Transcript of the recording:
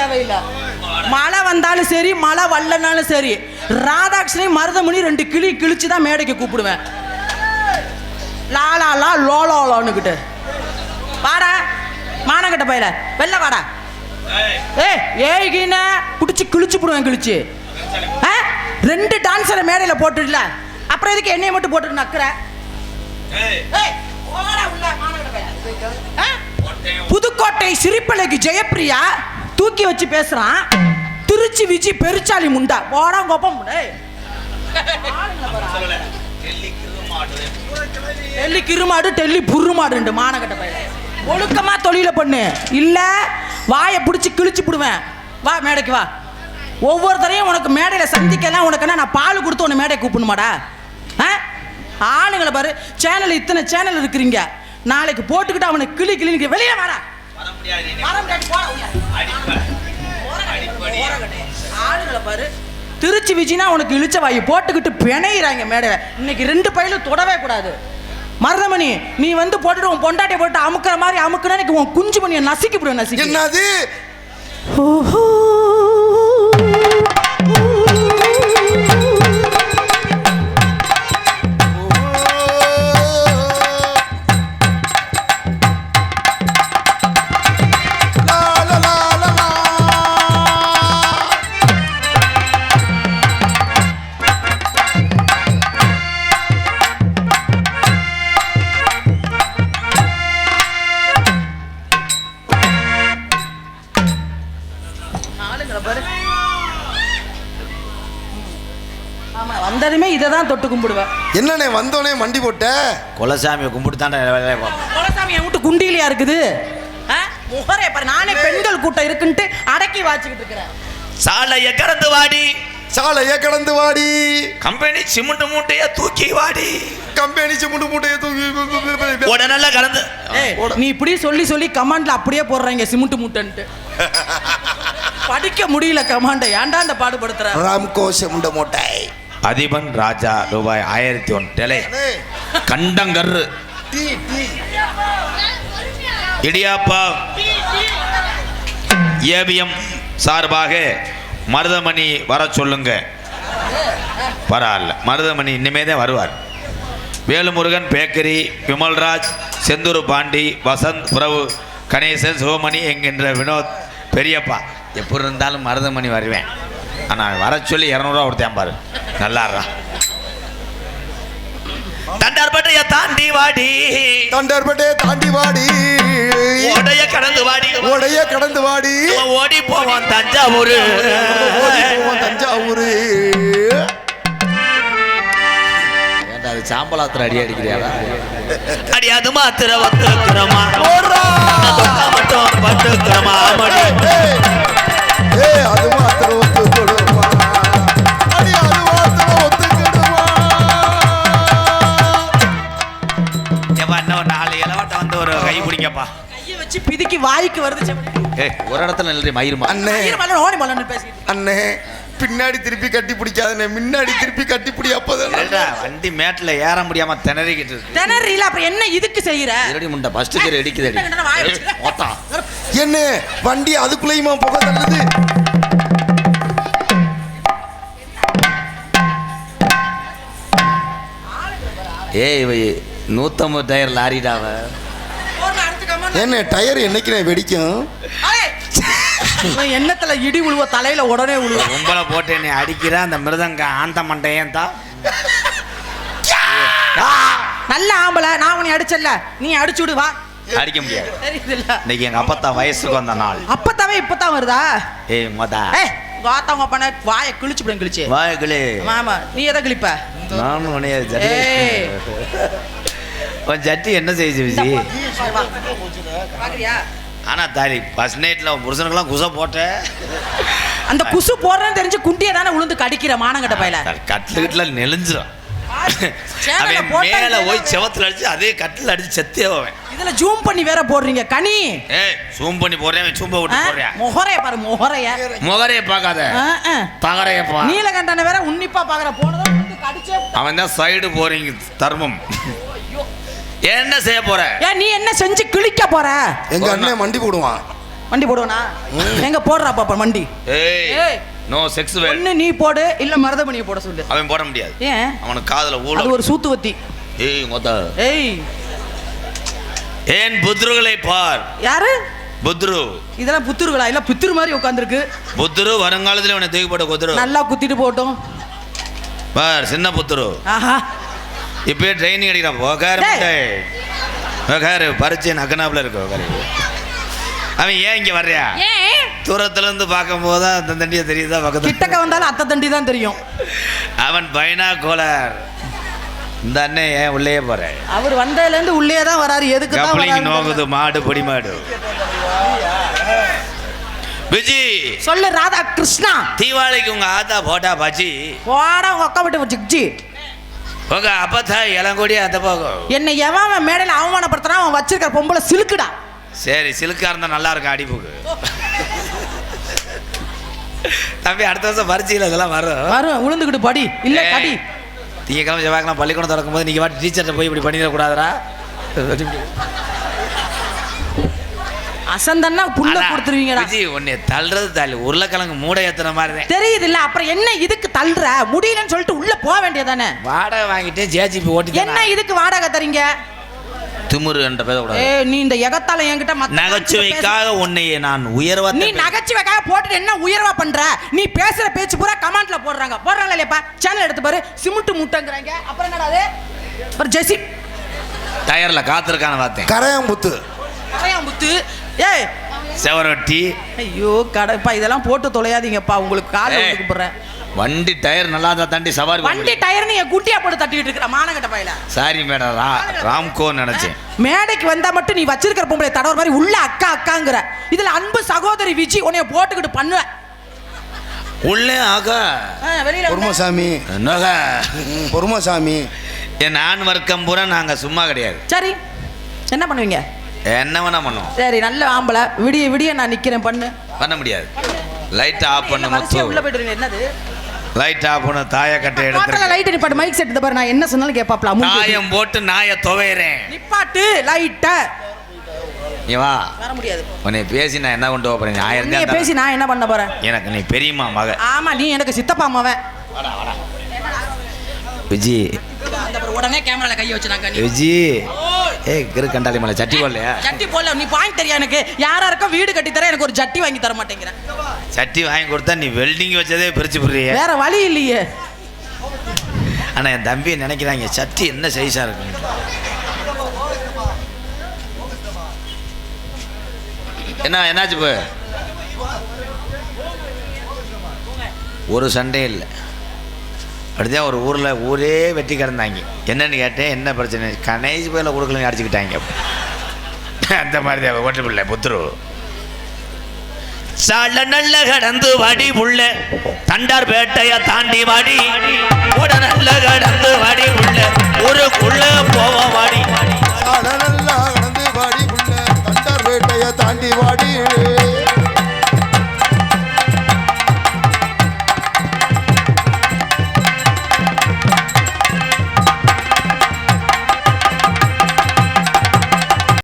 தேவையில்லை. மழை வந்தாலும் சரி மழை வரலனாலும் சரி ராதாகிருஷ்ணனை மருதமணி ரெண்டு கிளி கிழிச்சு தான் மேடைக்கு கூப்பிடுவேன். லாலா லா லோலோ லோனுக்கிட்டு வாடா மானக்கட்ட பையல. வெளில வாடா. ஏய். ஏய்கின குடிச்சு கிழிச்சு போடுவேன் கிழிச்சு? ரெண்டு டான்ஸரை மேடையில போட்டுடல அப்புறம் எதுக்கு என்னைய மட்டும் போட்டு நக்குற? மானங்கெட்ட? புதுக்கோட்டை சிரிப்பலைக்கு ஜெயப்பிரியா தூக்கி வச்சு பேசுறான். திருச்சி விஜி பெருச்சாலி முண்டா. போடா கோப்பம் டெல்லி கிருமாடு டெல்லி புருமாடுண்டு மானகட்ட பையன். ஒழுக்கமா தொழில பண்ணு. இல்ல வாயை பிடிச்சி கிழிச்சு விடுவேன் வா மேடைக்கு வா. ஒவ்வொருத்தரையும் உனக்கு மேடையில சந்திக்கலாம் உனக்கு என்ன நான் பால் கொடுத்து உன்னை மேடை கூப்பிடணுமாடா. ஆ? ஆளுங்களை பாரு. சேனல் இத்தனை சேனல் இருக்கிறீங்க. நாளைக்கு போட்டுக்கிட்டு அவனை கிளி கிளினிக்கு வெளியே வாடா. ஆளுங்களை பாரு. திருச்சி விஜினா உனக்கு இழிச்ச வாயு போட்டுக்கிட்டு பிணையிறாங்க மேடையில. இன்னைக்கு ரெண்டு பையிலும் தொடவே கூடாது. மருதமணி நீ வந்து போட்டுட்டு உன் பொண்டாட்டியை போட்டு அமுக்குற மாதிரி அமுக்குனா இன்னைக்கு உன் குஞ்சு மணியை நசுக்கி விடுவேன் நசுக்கி. என்னது? ஓஹோ. தான் தொட்டு கும்பிடுவேன். என்னண்ணே வந்தோடனே மண்டி போட்ட? குலசாமியை கும்பிட்டு தான் வேலையை பார்ப்பேன் குலசாமி என் வீட்டு குண்டியிலையா இருக்குது? ஆ? முகரே பாரு நானே பெண்கள் கூட்டம் இருக்குன்ட்டு அடக்கி வாச்சிக்கிட்டு இருக்கிறேன். சாலைய கடந்து வாடி. சாலைய கடந்து வாடி. கம்பெனி சிமெண்ட் மூட்டைய தூக்கி வாடி. கம்பெனி சிமுண்டு மூட்டையை தூக்கி உடனே கடந்து. ஏய், நீ இப்படி சொல்லி சொல்லி கமாண்ட்ல அப்படியே போடுறாங்க சிமெண்ட் மூட்டைன்ட்டு. படிக்க முடியல கமாண்ட ஏன்டா அந்த பாடுபடுத்துற? ராம்கோ சிமுண்ட மூட்டை. அதிபன் ராஜா ரூபாய் ஆயிரத்தி ஒன்று டெலை. கண்டங்கரு. இடியாப்பா. ஏவிஎம் சார்பாக மருதமணி வர சொல்லுங்க. பரவாயில்ல. மருதமணி இனிமே தான் வருவார். வேலுமுருகன் பேக்கரி விமல்ராஜ் செந்தூர் பாண்டி வசந்த் பிரபு கணேசன் சிவமணி என்கின்ற வினோத் பெரியப்பா. எப்படி இருந்தாலும் மருதமணி வருவேன். ஆனால் வர சொல்லி இரநூறுவா கொடுத்தேன் பாரு. நல்லாடுறா தண்டார்பட்டைய தாண்டி வாடி. தண்டர்பட்டே தாண்டி வாடி. ஓடைய கடந்து வாடி. உடைய கடந்து வாடி. ஓடி போவான் தஞ்சாவூர். தஞ்சாவூர். அது சாம்பலாத்திர அடி அடிக்கிறியா? அடி அது மாத்திர வந்துருக்கிறோமா மட்டும் பட்டுக்கிறோமா? வருது ஒரு இடத்துல நில்லு மயிருமா அண்ணே. ஓடி பேசிக்கிட்டு அண்ணே பின்னாடி திருப்பி கட்டி பிடிக்காதண்ணே. முன்னாடி திருப்பி கட்டி பிடி அப்பதான் வண்டி மேட்டில் ஏற முடியாம திணறிக்கிட்டு இருக்கு. திணறீல அப்புறம் என்ன இதுக்கு செய்யற? இரடி முண்டை ஃபர்ஸ்ட் கீரை இடிக்குது என்ன கண்டன வாயை வச்சுக்க? மொத்தா என்ன வண்டி அதுக்குள்ளேயுமா புகை தள்ளுது? ஏய் இவ நூற்றம்பது டயர் லாரிடாவ. என்ன டயர் என்னைக்கு வெடிக்கும்? அடே! இவன் எண்ணத்துல இடி உழுவ தலையில உடனே உழுவ கும்பலை போட்டு என்னை அடிக்கிற அந்த மிருதங்க ஆந்த மண்டையன் தான் நல்ல ஆம்பளை நான் உன்னை அடிச்சல்ல நீ அடிச்சு விடு வா. அடிக்க முடியாது. இன்னைக்கு எங்க அப்பத்தா வயசுக்கு வந்த நாள். அப்பத்தாவே இப்பதான் வருதா? ஏய் மொதா. ஏய் காத்தவங்க பண்ண வாயை கிழிச்சு விடும் கிழிச்சு. வாய்களே ஆமா நீ எதை கிழிப்ப? நானும் உனைய ஏய். உன் ஜட்டி என்ன செய்யுச்சு விஜி? வா. பாக்குறியா? ஆனா தாலி ஃபர்ஸ்ட் நைட்ல உன் புருஷனுக்குலாம் குசை போட்ட. அந்த குசு போடுறேன்னு தெரிஞ்சு குண்டியை தானே உளுந்து கடிக்கிற மானங்கட்ட பையல? அவன் போட்டா மேல போய் செவத்துல அடிச்சு அதே கட்டில் அடிச்சு செத்தே அவன் இதுல ஜூம் பண்ணி வேற போடுறீங்க கனி. ஏய் சூம் பண்ணி போடுறேன் சூம்ப? விட்டு போடுறேன் முகரைய பாரு முகரைய. முகரைய பார்க்காத. பகரைய பா. நீலகண்டனை வேற உன்னிப்பா பாக்குற போனதும் கடிச்சே அவன் தான் சைடு போறீங்க தர்மம். என்ன செய்ய போற? ஏன் நீ என்ன செஞ்சு கிழிக்க போற? எங்க அண்ணன் மண்டி போடுவான். வண்டி போடுவனா? எங்க போடுறா பாப்பா வண்டி ஏய். நோ செக்ஸ் வேல் ஒண்ணு நீ போடு இல்ல மருதமணியை போட சொல்லு. அவன் போட முடியாது. ஏன்? அவனுக்கு காதுல அது ஊழல் ஒரு சூத்துவத்தி. ஏய் மொத்த ஏய். ஏன் புத்ருகளை பார்? யாரு? புத்ரு. இதெல்லாம் புத்துருகளா? இல்ல புத்துரு மாதிரி உட்காந்துருக்கு புத்ரு வருங்காலத்துல இவனை தூக்கி போட்ட குதிரு. நல்லா குத்திட்டு போட்டோம் பார் சின்ன புத்ரு. ஆஹா. இப்பயே ட்ரைனிங் அடிக்கிறான். உக்காரு. உக்காரு. பறிச்சு நக்கனாப்புல இருக்கு உக்காரு. அவன் ஏன் இங்க வர்றியா? தூரத்துல இருந்து பார்க்கும் போதுதான் அந்த தண்டியை தெரியுதா கிட்டக்க பக்கத்துல வந்தாலும் அத்தை தண்டி தான் தெரியும். அவன் பைனா கோளார் இந்த அண்ணன் ஏன் உள்ளே போற? அவர் வந்ததுல இருந்து உள்ளே தான் வராரு. எதுக்கு தான் நோகுது. மாடு பொடி மாடு விஜி. சொல்லு ராதா கிருஷ்ணா தீபாவளிக்கு உங்க ஆத்தா போட்டா பாச்சி போடா உங்க அக்கா விட்டு ஜிக்ஜி உங்க அப்பத்தா இளங்கோடி அந்த போகும் என்னை எவன் அவன் மேடையில் அவமானப்படுத்துறான் அவன் வச்சிருக்கிற பொம்பளை சிலுக்குடா. சரி சிலுக்கா இருந்தா நல்லா இருக்கும் அடிப்புக்கு. தம்பி அடுத்த வருஷம் பரிச்சையில் இதெல்லாம் வரும். வரும் உளுந்துக்கிட்டு படி. இல்ல கடி. திங்கக்கிழமை செவ்வாய்க்கிழமை பள்ளிக்கூடம் திறக்கும் போது நீங்கள் வாட்டி டீச்சர்கிட்ட போய் இப்படி பண்ணிடக்கூடாதுடா. அசந்தன்னா புல்ல அதான், கொடுத்துருவீங்கடா. விஜி உன்னை தள்ளுறது தள்ளு. உருளைக்கிழங்கு மூடை ஏத்துன மாதிரி தான் தெரியுது இல்ல அப்புறம் என்ன இதுக்கு தள்ளுற? முடியலன்னு சொல்லிட்டு உள்ள போக வேண்டியதானே? வாடகை வாங்கிட்டு ஜேஜிபி ஓட்டி என்ன இதுக்கு வாடகை தரீங்க? திமுரு என்ற பேசக்கூடாது ஏ நீ இந்த எகத்தால என்கிட்ட மத்த நகைச்சுவைக்காக உன்னைய நான் உயர்வா நீ நகைச்சுவைக்காக போட்டுட்டு என்ன உயர்வா பண்ற? நீ பேசுற பேச்சு பூரா கமெண்ட்ல போடுறாங்க. போடுறாங்களா இல்லையாப்பா? சேனல் எடுத்து பாரு. சிமெண்ட் மூட்டைங்கிறாங்க. அப்புறம் என்னடா அது? அப்புறம் ஜெசி. டயர்ல காத்திருக்கான்னு பார்த்தேன். கரையாம்புத்து. முத்து ஏய். செவரொட்டி. ஐயோ கடைப்பா இதெல்லாம் போட்டு தொலையாதீங்கப்பா. உங்களுக்கு கால் ஏய். வந்து போடுறேன் வண்டி டயர் நல்லா தான் தாண்டி சவாரி வண்டி டயர் நீ என் குட்டியா போட்டு தட்டிட்டு இருக்கிற மானகட்ட பையில. சாரி மேடம் ரா ராம்கோ நினைச்சேன். மேடைக்கு வந்தா மட்டும் நீ வச்சிருக்கிற பொம்பளை தடவை மாதிரி உள்ள அக்கா அக்காங்கிற. இதுல அன்பு சகோதரி விஜி உன்னைய போட்டுக்கிட்டு பண்ணுவேன் உள்ளே ஆகா. ஆ, வெளியில வந்தா- பொறுமசாமி. நோக பொறுமசாமி. என் நான் வர்க்கம் பூரா நாங்க சும்மா கிடையாது. சரி. என்ன பண்ணுவீங்க? என்ன வேணா பண்ணுவோம் சரி நல்ல ஆம்பளை. விடிய விடிய நான் நிக்கிறேன் பண்ணு. பண்ண முடியாது. லைட் ஆஃப் பண்ணு வரிசையா உள்ள முத்து போயிட்டு என்னது? லைட் ஆஃப் பண்ணு தாய கட்டை எடுத்து லைட் நிப்பாட்டு மைக் செட் பாரு நான் என்ன சொன்னாலும் கேப்பாப்ல. தாயம் போட்டு நாய துவையறேன். நிப்பாட்டு லைட்ட வா. வர முடியாது. உன்னை பேசி நான் என்ன கொண்டு போறேன்? ஆயிரம் நீ பேசி நான் என்ன பண்ண போறேன்? எனக்கு நீ பெரியம்மா மக. ஆமா நீ எனக்கு சித்தப்பா மாவன். விஜி. உடனே கேமரால கைய வச்சு நான் கண்ணி விஜி. ஏய் கிரு கண்டாளி மலை சட்டி போடலையா? ஜட்டி போடல. நீ பாயிண்ட் தெரியா எனக்கு? யாரா இருக்கோ வீடு கட்டி தர எனக்கு ஒரு ஜட்டி வாங்கி தர மாட்டேங்கிற. சட்டி வாங்கி கொடுத்தா நீ வெல்டிங் வச்சதே பிரிச்சு போடுறிய. வேற வழி இல்லையே. ஆனா என் தம்பி நினைக்கிறாங்க சட்டி என்ன சைஸா இருக்கு என்ன என்னாச்சு இப்போ? ஒரு சண்டே இல்லை. அப்படிதான் ஒரு ஊரில் ஊரே வெட்டி கிடந்தாங்க. என்னென்னு கேட்டேன் என்ன பிரச்சனை? கணேஷ் பேரில் கொடுக்கலன்னு அடிச்சுக்கிட்டாங்க. அந்த மாதிரி தான் ஒன்றும் இல்லை புத்துரு. சால நல்ல கடந்து வாடி புள்ள தண்டார் பேட்டைய தாண்டி வாடி. கூட நல்ல கடந்து வாடி புள்ள ஊருக்குள்ள போவ வாடி. சால